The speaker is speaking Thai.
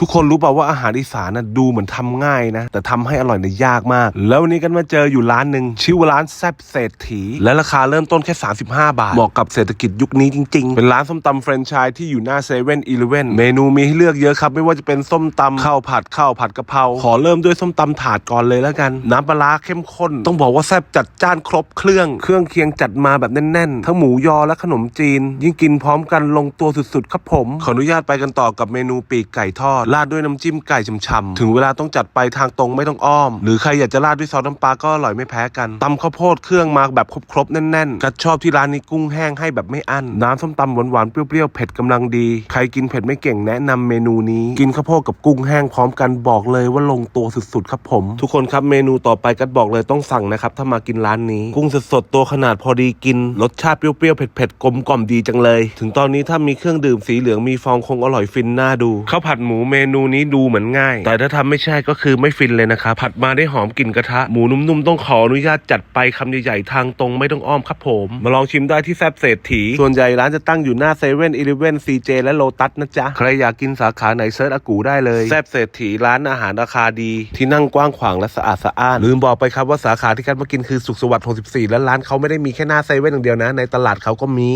ทุกคนรู้เปล่าว่าอาหารอีสานน่ะดูเหมือนทำง่ายนะ แต่ทำให้อร่อยเนี่ยยากมาก แล้ววันนี้กันมาเจออยู่ร้านหนึ่งชื่อว่าร้านแซบเศรษฐี และราคาเริ่มต้นแค่ 35 บาท เหมาะกับเศรษฐกิจยุคนี้จริง ๆ เป็นร้านส้มตำแฟรนไชส์ที่อยู่หน้าเซเว่นอีเลเว่นเมนูมีให้เลือกเยอะครับ ไม่ว่าจะเป็นส้มตำข้าวผัดข้าวผัดกะเพราขอเริ่มด้วยส้มตำถาดก่อนเลยแล้วกัน น้ำปลาร้าเข้มข้น ต้องบอกว่าแซบจัดจ้านครบเครื่องเครื่องเคียงจัดมาแบบแน่นๆทั้งหมูยอและขนมจีน ยิ่งกินพร้อมกันลงตัวสุดๆครับผมขออนุญาตไปกันต่อกับเมนูปีกไก่ทอดราดด้วยน้ำจิ้มไก่ช่ำๆถึงเวลาต้องจัดไปทางตรงไม่ต้องอ้อม หรือใครอยากจะราดด้วยซอสน้ำปลาก็อร่อยไม่แพ้กันตำข้าวโพดเครื่องมาแบบครบๆแน่นๆกัดชอบที่ร้านนี้กุ้งแห้งให้แบบไม่อั้นน้ำส้มตำหวานๆเปรี้ยวๆเผ็ดกำลังดี ใครกินเผ็ดไม่เก่งแนะนำเมนูนี้ กินข้าวโพดกับกุ้งแห้งพร้อมกันบอกเลยว่าลงตัวสุดๆครับผม ทุกคนครับเมนูต่อไปกัดบอกเลยต้องสั่งนะครับถ้ามากินร้านนี้ กุ้งสดๆตัวขนาดพอดีกิน รสชาติเปรี้ยวๆเผ็ดๆกลมกล่อมดีจังเลย ถึงตอนนี้ถ้ามีเครื่องดื่มสีเหลืองมีฟองคงอร่อยฟินน่าดูข้าวผัดหมูเมนูนี้ดูเหมือนง่าย แต่ถ้าทำไม่ใช่ก็คือไม่ฟินเลยนะครับผัดมาได้หอมกลิ่นกระทะหมูนุ่มๆต้องขออนุญาตจัดไปคำใหญ่ๆทางตรงไม่ต้องอ้อมครับผม มาลองชิมได้ที่แซบเศรษฐี ส่วนใหญ่ร้านจะตั้งอยู่หน้าเซเว่นอีเลเว่นซีเจและโลตัสนะจ๊ะ ใครอยากกินสาขาไหนเซิร์ชอากูได้เลยแซบเศรษฐีร้านอาหารราคาดี ที่นั่งกว้างขวางและสะอาดสะอ้านลืมบอกไปครับว่าสาขาที่กัดมากินคือสุขสวัสดิ์64 และร้านเขาไม่ได้มีแค่หน้าเซเว่นอย่างเดียวนะ ในตลาดเขาก็มี